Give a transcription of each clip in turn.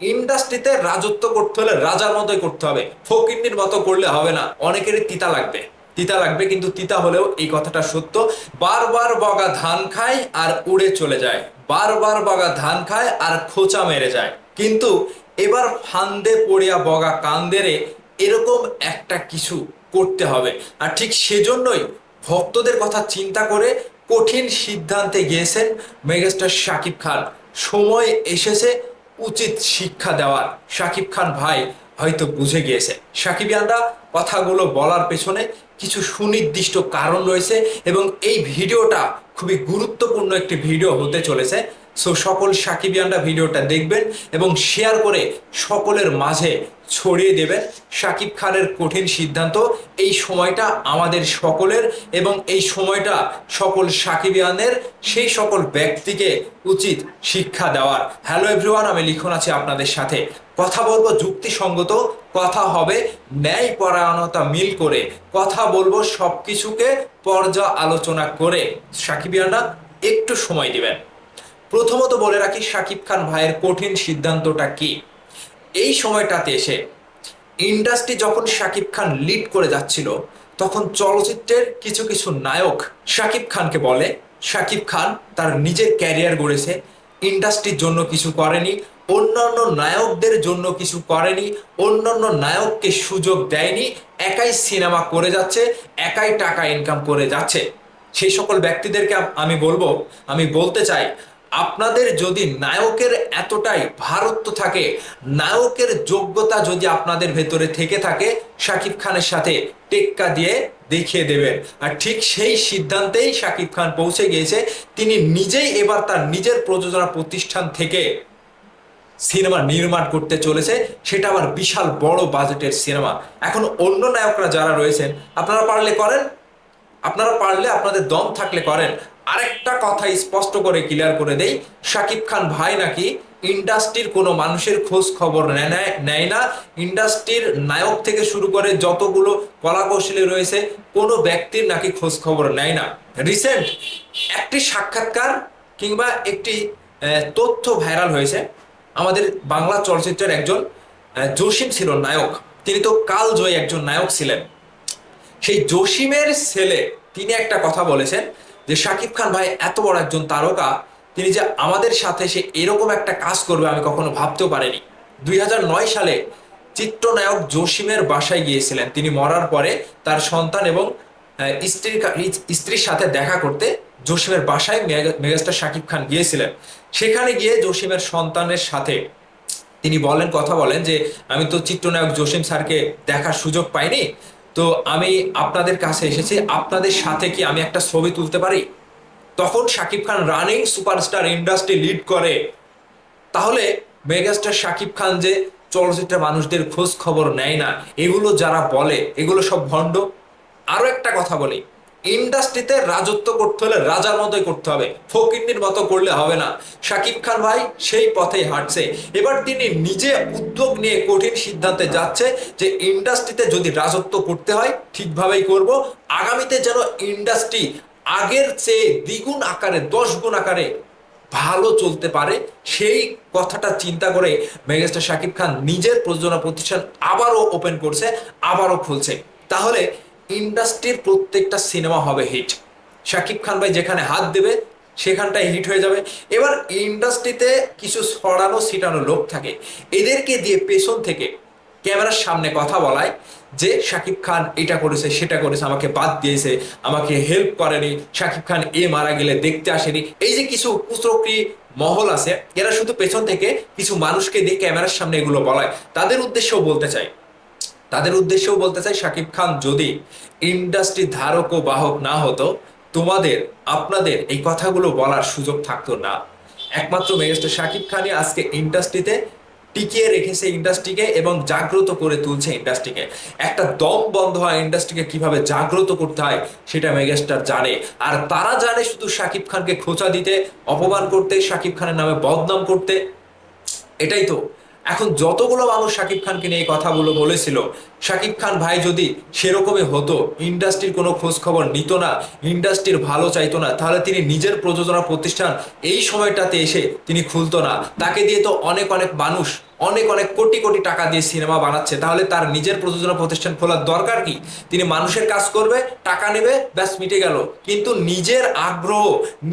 ইন্ডাস্ট্রিতে রাজত্ব করতে হলে রাজার মতোই করতে হবে। ফকিন্নির মতো করলে হবে না। অনেকেরই তিতা লাগবে। তিতা লাগবে কিন্তু তিতা হলেও এই কথাটা সত্য। বারবার বগা ধান খায় আর উড়ে চলে যায়। বারবার বগা ধান খায় আর খোঁচা মেরে যায়। কিন্তু এবার ফান্দে পড়িয়া বগা কান্দেরে এরকম একটা কিছু করতে হবে। আর ঠিক সেজন্যই ভক্তদের কথা চিন্তা করে কঠিন সিদ্ধান্তে গিয়েছেন মেগাস্টার শাকিব খান। সময় এসেছে উচিত শিক্ষা দেওয়ার। শাকিব খান ভাই হয়তো বুঝে গিয়েছে। সাকিব সাকিবিয়ানরা কথাগুলো বলার পেছনে কিছু সুনির্দিষ্ট কারণ রয়েছে এবং এই ভিডিওটা খুবই গুরুত্বপূর্ণ একটি ভিডিও হতে চলেছে। সো সকল সাকিবিয়ানরা ভিডিওটা দেখবেন এবং শেয়ার করে সকলের মাঝে ছড়িয়ে দেবেন। শাকিব খানের কঠিন সিদ্ধান্ত, এই সময়টা আমাদের সকলের এবং এই সময়টা সকল সাকিবিয়ানের সেই সকল ব্যক্তিকে উচিত শিক্ষা দেওয়ার। হ্যালো এভরিওয়ান আমি লিখন আছি আপনাদের সাথে। কথা বলব যুক্তিসঙ্গত, কথা হবে ন্যায় পরায়ণতা মিল করে। কথা বলব সবকিছুকে পর্যা আলোচনা করে। সাকিবিয়ানরা একটু সময় দিবেন। প্রথমত বলে রাখি, শাকিব খান ভাইয়ের কঠিন সিদ্ধান্তটা কি? এই সময়টাতে এসে ইন্ডাস্ট্রি যখন শাকিব খান লিড করে যাচ্ছিল, তখন চলচ্চিত্রের কিছু কিছু নায়ক শাকিব খানকে বলে, শাকিব খান তার নিজের ক্যারিয়ার গড়েছে ইন্ডাস্ট্রির জন্য কিছু করেনি, অন্যান্য নায়কদের জন্য কিছু করেনি, অন্যান্য নায়ককে সুযোগ দেয়নি, একাই সিনেমা করে যাচ্ছে, একাই টাকা ইনকাম করে যাচ্ছে। সেই সকল ব্যক্তিদেরকে আমি বলব, আমি বলতে চাই আপনাদের যদি নায়কের এতটাই ভারত্ব থাকে, নায়কের যোগ্যতা যদি আপনাদের ভেতরে থেকে থাকে, শাকিব খানের সাথে টেক্কা দিয়ে দেখিয়ে দেবেন। আর ঠিক সেই সিদ্ধান্তেই শাকিব খান পৌঁছে গিয়েছে। তিনি নিজেই এবার তার নিজের প্রযোজনা প্রতিষ্ঠান থেকে সিনেমা নির্মাণ করতে চলেছে। সেটা আবার বিশাল বড় বাজেটের সিনেমা। এখন অন্য নায়করা যারা রয়েছেন, আপনারা পারলে করেন। আপনারা পারলে আপনাদের দম থাকলে করেন। আরেকটা কথা স্পষ্ট করে ক্লিয়ার করে দেই। শাকিব খান ভাই নাকি ইন্ডাস্ট্রির কোনো মানুষের খোঁজ খবর নেয় না- ইন্ডাস্ট্রির নায়ক থেকে শুরু করে যতগুলো কলাকৌশলী রয়েছে, কোনো ব্যক্তির নাকি খোঁজ খবর নেয় না। রিসেন্ট একটি সাক্ষাৎকার কিংবা একটি তথ্য ভাইরাল হয়েছে। আমাদের বাংলা চলচ্চিত্রের একজন জসিম ছিল নায়ক। তিনি তো কাল কালজয়ী একজন নায়ক ছিলেন। সেই জসিমের ছেলে, তিনি একটা কথা বলেছেন যে শাকিব খান ভাই এত বড় একজন তারকা, তিনি যে আমাদের সাথে সে এরকম একটা কাজ করবে আমি কখনো ভাবতেও পারিনি। দুই হাজার নয় সালে চিত্রনায়ক জসিমের বাসায় গিয়েছিলেন। তিনি মরার পরে তার সন্তান এবং স্ত্রীর স্ত্রীর সাথে দেখা করতে জসিমের বাসায় মেগাস্টার শাকিব খান গিয়েছিলেন। সেখানে গিয়ে জসিমের সন্তানের সাথে তিনি বলেন, কথা বলেন যে, আমি তো চিত্রনায়ক জসিম স্যারকে দেখার সুযোগ পাইনি তো আমি আপনাদের কাছে এসেছি। আপনাদের সাথে কি আমি একটা ছবি তুলতে পারি? তখন Shakib Khan running superstar industry lead করে। তাহলে মেগাস্টার শাকিব খান যে চলচ্চিত্রের মানুষদের খোঁজ খবর নেয় না, এগুলো যারা বলে, এগুলো সব ভণ্ড। আরও একটা কথা বলি। ইন্ডাস্ট্রিতে রাজত্ব করতে হলে রাজার মতোই করতে হবে। ফকিন্নির মতো করলে হবে না। শাকিব খান ভাই সেই পথেই হাঁটছে। এবার তিনি নিজে উদ্যোগ নিয়ে কঠিন সিদ্ধান্তে যাচ্ছে যে ইন্ডাস্ট্রিতে যদি রাজত্ব করতে হয়, ঠিকভাবেই করব। আগামীতে যেন ইন্ডাস্ট্রি আগের চেয়ে দ্বিগুণ আকারে, দশ গুণ আকারে ভালো চলতে পারে, সেই কথাটা চিন্তা করে মেগাস্টার শাকিব খান নিজের প্রযোজনা প্রতিষ্ঠান আবারও ওপেন করছে, আবারও খুলছে। তাহলে ইন্ডাস্ট্রির প্রত্যেকটা সিনেমা হবে হিট। শাকিব খান ভাই যেখানে হাত দেবে সেখানটায় হিট হয়ে যাবে। এবার ইন্ডাস্ট্রিতে কিছু ছড়ানো, ছিটানো লোক থাকে। এদেরকে দিয়ে পেছন থেকে ক্যামেরার সামনে কথা বলায় যে, শাকিব খান এটা করেছে, সেটা করেছে, আমাকে বাদ দিয়েছে, আমাকে হেল্প করেনি। শাকিব খান এ মারা গেলে দেখতে আসেনি। এই যে কিছু কুচক্রি মহল আছে, এরা শুধু পেছন থেকে কিছু মানুষকে দিয়ে ক্যামেরার সামনে এগুলো বলায়। তাদের উদ্দেশ্যেও বলতে চাই তাদের উদ্দেশ্যেও বলতে চাই, শাকিব খান, যদি ইন্ডাস্ট্রি ধারক ও বাহক না হতো, তোমাদের, আপনাদের এই কথাগুলো বলার সুযোগ থাকতো না। একমাত্র মেগাস্টার শাকিব খানই আজকে ইন্ডাস্ট্রিতে টিকিয়ে রেখেছে ইন্ডাস্ট্রিকে এবং জাগ্রত করে তুলছে ইন্ডাস্ট্রিকে একটা দম বন্ধ হয় ইন্ডাস্ট্রিকে কীভাবে জাগ্রত করতে হয়, সেটা মেগাস্টার জানে। আর তারা জানে শুধু শাকিব খানকে খোঁচা দিতে, অপমান করতে, শাকিব খানের নামে বদনাম করতে। এটাই তো। এখন যতগুলো মানুষ শাকিব খানকে নিয়ে এই কথাগুলো বলেছিল, শাকিব খান ভাই যদি সেরকমই হতো, ইন্ডাস্ট্রির কোনো খোঁজ খবর নিত না, ইন্ডাস্ট্রির ভালো চাইতো না, তাহলে তিনি নিজের প্রযোজনা প্রতিষ্ঠান এই সময়টাতে এসে তিনি খুলতো না। তাকে দিয়ে তো অনেক অনেক মানুষ অনেক অনেক কোটি কোটি টাকা দিয়ে সিনেমা বানাচ্ছে, তাহলে তার নিজের প্রযোজনা প্রতিষ্ঠান খোলার দরকার কি? তিনি মানুষের কাজ করবে, টাকা নেবে, ব্যাস মিটে গেল। কিন্তু নিজের আগ্রহ,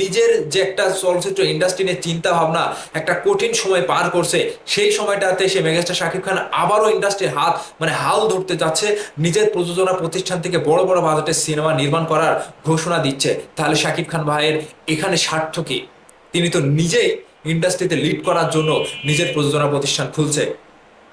নিজের যে একটা চলচ্চিত্র ইন্ডাস্ট্রি নিয়ে চিন্তা ভাবনা, একটা কঠিন সময় পার করছে, সেই সময়টাতে সে মেগাস্টার শাকিব খান আবারও ইন্ডাস্ট্রির হাত মানে হাল ধরতে যাচ্ছে, নিজের প্রযোজনা প্রতিষ্ঠান থেকে বড় বড় বাজেটের সিনেমা নির্মাণ করার ঘোষণা দিচ্ছে। তাহলে শাকিব খান ভাইয়ের এখানে স্বার্থ কি? তিনি তো নিজেই ইন্ডাস্ট্রিতে লিড করার জন্য নিজের প্রযোজনা প্রতিষ্ঠান খুলছে।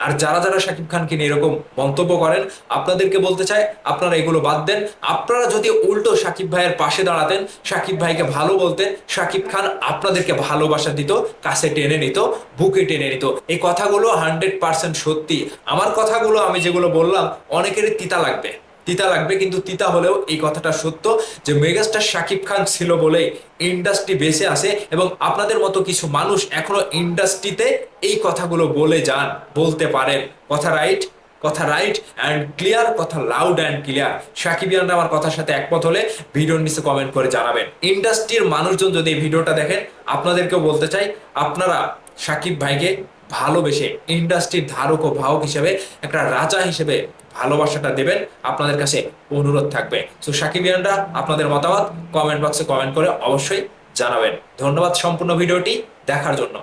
আর যারা যারা শাকিব খানকে নিয়ে এরকম মন্তব্য করেন, আপনাদেরকে বলতে চাই, আপনারা এগুলো বাদ দেন। আপনারা যদি উল্টো শাকিব ভাইয়ের পাশে দাঁড়াতেন, শাকিব ভাইকে ভালো বলতেন, শাকিব খান আপনাদেরকে ভালোবাসা দিত, কাছে টেনে নিত, বুকে টেনে নিত। এই কথাগুলো হান্ড্রেড পার্সেন্ট সত্যি। আমার কথাগুলো আমি যেগুলো বললাম, অনেকেরই তিতা লাগবে। তিতা লাগবে, কিন্তু তিতা হলেও এই কথাটা সত্য যে মেগাস্টার শাকিব খান ছিল বলেই ইন্ডাস্ট্রি বেঁচে আছে এবং আপনাদের মতো কিছু মানুষ এখনও ইন্ডাস্ট্রিতে এই কথাগুলো বলে যান, বলতে পারেন। কথা রাইট কথা রাইট অ্যান্ড ক্লিয়ার কথা লাউড অ্যান্ড ক্লিয়ার সাকিবিয়ানরা আমার কথার সাথে একমত হলে ভিডিওর নিচে কমেন্ট করে জানাবেন। ইন্ডাস্ট্রির মানুষজন যদি এই ভিডিওটা দেখেন, আপনাদেরকেও বলতে চাই, আপনারা সাকিব ভাইকে ভালোবেসে ইন্ডাস্ট্রির ধারক ও ভাবক হিসেবে একটা রাজা হিসেবে ভালোবাসাটা দেবেন, আপনাদের কাছে অনুরোধ থাকবে। সো সাকিবিয়ানরা আপনাদের মতামত কমেন্ট বক্সে কমেন্ট করে অবশ্যই জানাবেন। ধন্যবাদ সম্পূর্ণ ভিডিওটি দেখার জন্য।